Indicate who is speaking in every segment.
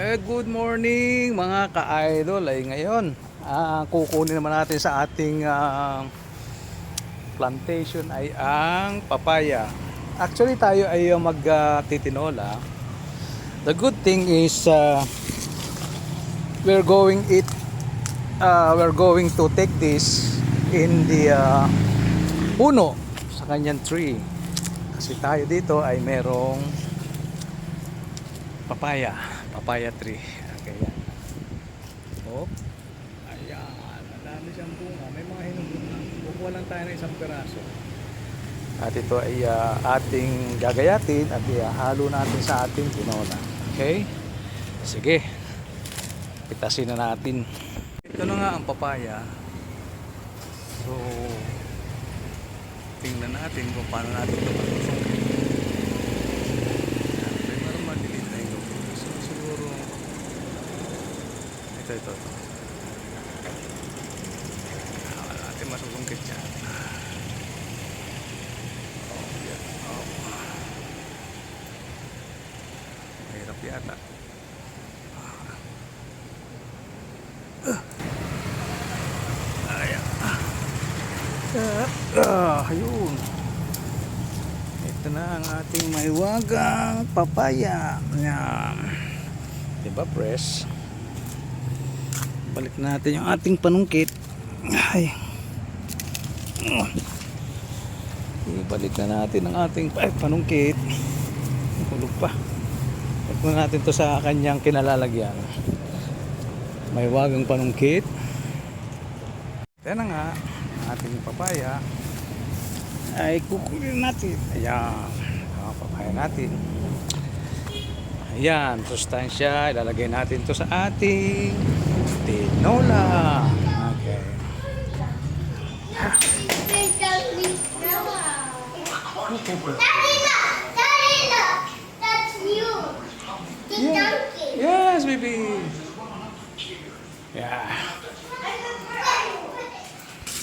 Speaker 1: Eh, good morning mga ka-idol. Ay ngayon, ah, kukunin naman natin sa ating ah, plantation ay ang papaya. Actually tayo ay uh, magtitinola. The good thing is uh, we're going it uh, we're going to take this in the uh, puno sa kanyang tree. Kasi tayo dito ay merong papaya, papaya tree. Okay, yan. Oh. Ayan, ang dami siyang bunga. May mga hinubunga. Kukuha lang tayo ng isang peraso. At ito ay ah, ating gagayatin at ihalo natin sa ating tinola. Okay? Sige. Pitasin na natin. Ito na nga ang papaya. So, tingnan natin kung paano natin ito masusungkit. Yan, may parang maliliit na ito. So, siguro, ito, ito. Ah, Wala natin masusungkit yan. Oh, yan. Oh. Mahirap yata. Ayan. Ah, ayun. Ito na ang ating maiwagang papaya. Yan. Diba, press? Balik natin yung ating panungkit. Ay. Ibalik na natin ang ating ay, panungkit. Hulog pa. Balik na natin to sa kanyang kinalalagyan. May wagang panungkit. Kaya na nga, ating papaya ay kukunin natin. Ayan, ang papaya natin. Ayan, sustansya, ilalagay natin to sa ating tinola. Okay.
Speaker 2: Donkey!
Speaker 1: Yes, baby. Yeah.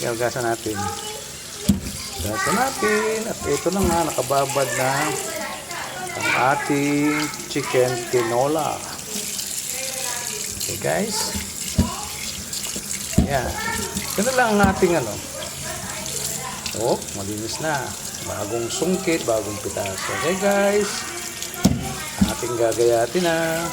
Speaker 1: Gagasan natin. Gagasan natin. At ito na nga, nakababad na ang ating chicken tinola. Okay guys. Yan. Ito lang ang ating ano. Oh, malinis na. Bagong sungkit, bagong pitaso. Okay guys. Ating gagayatin na.